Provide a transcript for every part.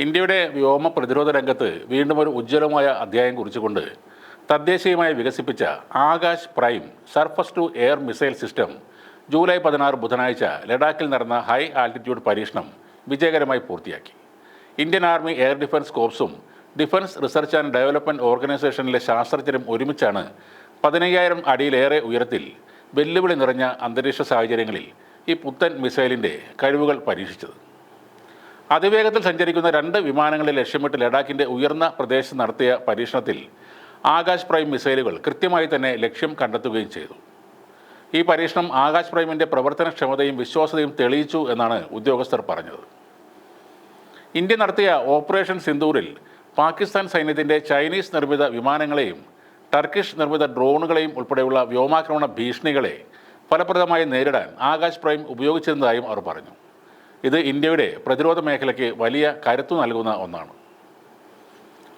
ഇന്ത്യയുടെ വ്യോമ പ്രതിരോധ രംഗത്ത് വീണ്ടും ഒരു ഉജ്ജ്വലമായ അധ്യായം കുറിച്ചുകൊണ്ട് തദ്ദേശീയമായി വികസിപ്പിച്ച Akash prime surface to air missile system July പതിനാറ് ബുധനാഴ്ച ലഡാക്കിൽ നടന്ന ഹൈ ആൾട്ടിറ്റ്യൂഡ് പരീക്ഷണം വിജയകരമായി പൂർത്തിയാക്കി. ഇന്ത്യൻ ആർമി എയർ ഡിഫൻസ് കോർപ്സും ഡിഫൻസ് റിസർച്ച് ആൻഡ് ഡെവലപ്മെന്റ് ഓർഗനൈസേഷനിലെ ശാസ്ത്രജ്ഞരും ഒരുമിച്ചാണ് പതിനയ്യായിരം അടിയിലേറെ ഉയരത്തിൽ വെല്ലുവിളി നിറഞ്ഞ അന്തരീക്ഷ സാഹചര്യങ്ങളിൽ ഈ പുത്തൻ മിസൈലിന്റെ കഴിവുകൾ പരീക്ഷിച്ചത്. അതിവേഗത്തിൽ സഞ്ചരിക്കുന്ന രണ്ട് വിമാനങ്ങളെ ലക്ഷ്യമിട്ട് ലഡാക്കിന്റെ ഉയർന്ന പ്രദേശത്ത് നടത്തിയ പരീക്ഷണത്തിൽ ആകാശ് പ്രൈം മിസൈലുകൾ കൃത്യമായി തന്നെ ലക്ഷ്യം കണ്ടെത്തുകയും ചെയ്തു. ഈ പരീക്ഷണം ആകാശ് പ്രൈമിന്റെ പ്രവർത്തനക്ഷമതയും വിശ്വാസ്യതയും തെളിയിച്ചു എന്നാണ് ഉദ്യോഗസ്ഥർ പറഞ്ഞത്. ഇന്ത്യ നടത്തിയ ഓപ്പറേഷൻ സിന്ദൂറിൽ പാകിസ്ഥാൻ സൈന്യത്തിന്റെ ചൈനീസ് നിർമ്മിത വിമാനങ്ങളെയും ടർക്കിഷ് നിർമ്മിത ഡ്രോണുകളെയും ഉൾപ്പെടെയുള്ള വ്യോമാക്രമണ ഭീഷണികളെ ഫലപ്രദമായി നേരിടാൻ ആകാശ് പ്രൈം ഉപയോഗിച്ചിരുന്നതായും അവർ പറഞ്ഞു. ഇത് ഇന്ത്യയുടെ പ്രതിരോധ മേഖലയ്ക്ക് വലിയ കരുത്തു നൽകുന്ന ഒന്നാണ്.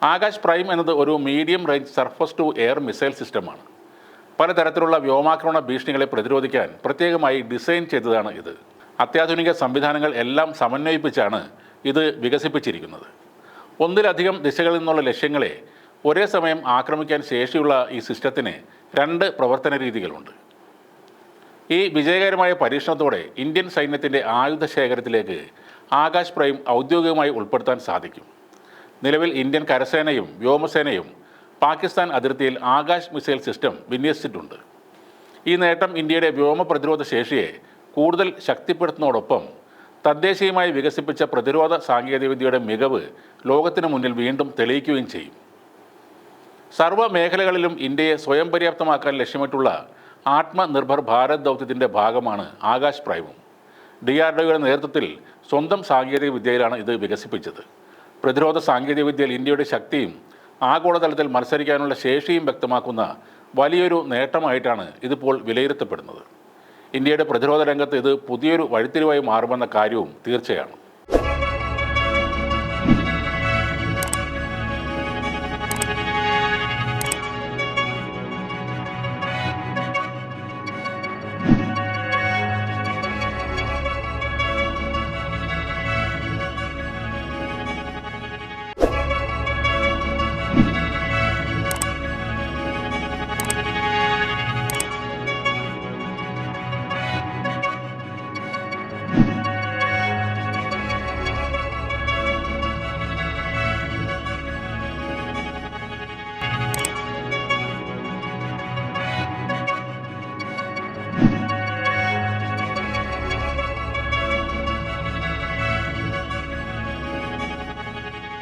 ആകാശ് പ്രൈം എന്നത് ഒരു medium range surface to air missile സിസ്റ്റമാണ്. പലതരത്തിലുള്ള വ്യോമാക്രമണ ഭീഷണികളെ പ്രതിരോധിക്കാൻ പ്രത്യേകമായി ഡിസൈൻ ചെയ്തതാണ് ഇത്. അത്യാധുനിക സംവിധാനങ്ങൾ എല്ലാം സമന്വയിപ്പിച്ചാണ് ഇത് വികസിപ്പിച്ചിരിക്കുന്നത്. ഒന്നിലധികം ദിശകളിൽ നിന്നുള്ള ലക്ഷ്യങ്ങളെ ഒരേ സമയം ആക്രമിക്കാൻ ശേഷിയുള്ള ഈ സിസ്റ്റത്തിന് രണ്ട് പ്രവർത്തന രീതികളുണ്ട്. ഈ വിജയകരമായ പരീക്ഷണത്തോടെ ഇന്ത്യൻ സൈന്യത്തിന്റെ ആയുധ ശേഖരത്തിലേക്ക് ആകാശ് പ്രൈം ഔദ്യോഗികമായി ഉൾപ്പെടുത്താൻ സാധിക്കും. നിലവിൽ ഇന്ത്യൻ കരസേനയും വ്യോമസേനയും പാകിസ്ഥാൻ അതിർത്തിയിൽ ആകാശ് മിസൈൽ സിസ്റ്റം വിന്യസിച്ചിട്ടുണ്ട്. ഈ നേട്ടം ഇന്ത്യയുടെ വ്യോമ പ്രതിരോധ ശേഷിയെ കൂടുതൽ ശക്തിപ്പെടുത്തുന്നതോടൊപ്പം തദ്ദേശീയമായി വികസിപ്പിച്ച പ്രതിരോധ സാങ്കേതികവിദ്യയുടെ മികവ് ലോകത്തിന് മുന്നിൽ വീണ്ടും തെളിയിക്കുകയും ചെയ്യും. സർവ മേഖലകളിലും ഇന്ത്യയെ സ്വയം പര്യാപ്തമാക്കാൻ ലക്ഷ്യമിട്ടുള്ള ആത്മനിർഭർ ഭാരത് ദൗത്യത്തിന്റെ ഭാഗമാണ് ആകാശ് പ്രൈമും. ഡി ആർ ഡിയുടെ നേതൃത്വത്തിൽ സ്വന്തം സാങ്കേതിക വിദ്യയിലാണ് ഇത് വികസിപ്പിച്ചത്. പ്രതിരോധ സാങ്കേതിക വിദ്യയിൽ ഇന്ത്യയുടെ ശക്തിയും ആഗോളതലത്തിൽ മത്സരിക്കാനുള്ള ശേഷിയും വ്യക്തമാക്കുന്ന വലിയൊരു നേട്ടമായിട്ടാണ് ഇതിപ്പോൾ വിലയിരുത്തപ്പെടുന്നത്. ഇന്ത്യയുടെ പ്രതിരോധ രംഗത്ത് ഇത് പുതിയൊരു വഴിത്തിരിവായി മാറുമെന്ന കാര്യവും തീർച്ചയാണ്.